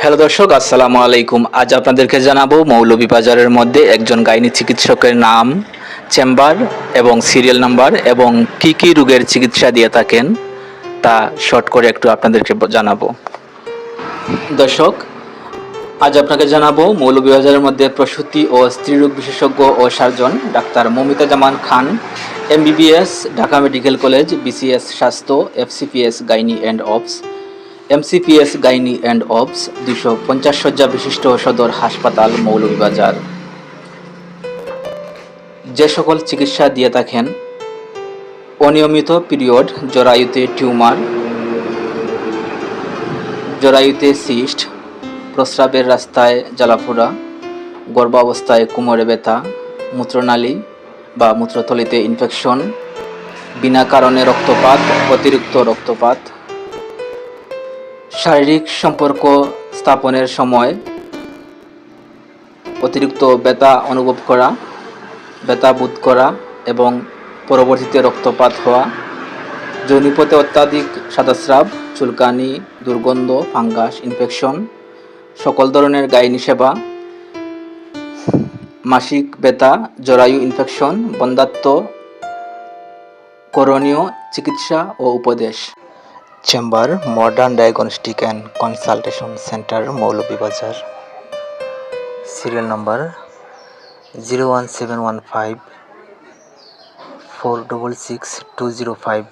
Hello দর্শক, আসসালামু আলাইকুম। আজ আপনাদেরকে জানাব মৌলভীবাজারের মধ্যে একজন গাইনি চিকিৎসকের নাম, চেম্বার এবং সিরিয়াল নাম্বার এবং কি কি রোগের চিকিৎসা দিয়ে থাকেন, তা শর্ট করে একটু আপনাদেরকে জানাব। দর্শক, আজ আপনাকে জানাব মৌলভীবাজারের মধ্যে প্রসূতি ও স্ত্রীরোগ বিশেষজ্ঞ ও surgeon doctor Mamita Zaman Khan, MBBS, Dhaka medical college, BCS স্বাস্থ্য, FCPS, gynae and obs MCPS gynae and obs দুশো পঞ্চাশ শয্যা বিশিষ্ট সদর হাসপাতাল, মৌলভীবাজার। যে সকল চিকিৎসা দিয়ে থাকেন, অনিয়মিত পিরিয়ড, জরায়ুতে টিউমার, জরায়ুতে সিস্ট, প্রস্রাবের রাস্তায় জ্বালাফোড়া, গর্ভাবস্থায় কোমরে ব্যথা, মূত্রনালী বা মূত্রথলিতে ইনফেকশন, বিনা কারণে রক্তপাত, অতিরিক্ত রক্তপাত শারীরিক সম্পর্ক স্থাপনের সময় অতিরিক্ত ব্যথা অনুভব করা, ব্যথা বোধ করা এবং পরবর্তীতে রক্তপাত হওয়া, যৌনিপথে অত্যাধিক সাদাস্রাব, চুলকানি, দুর্গন্ধ, ফাঙ্গাস, ইনফেকশন, সকল ধরনের গাইনি সেবা, মাসিক ব্যথা, জরায়ু ইনফেকশন, বন্ধাত্ম, করণীয় চিকিৎসা ও উপদেশ। Chamber modern diagnostic and consultation centre, Moulvibazar. Serial number zero one seven one five, four double six two zero five.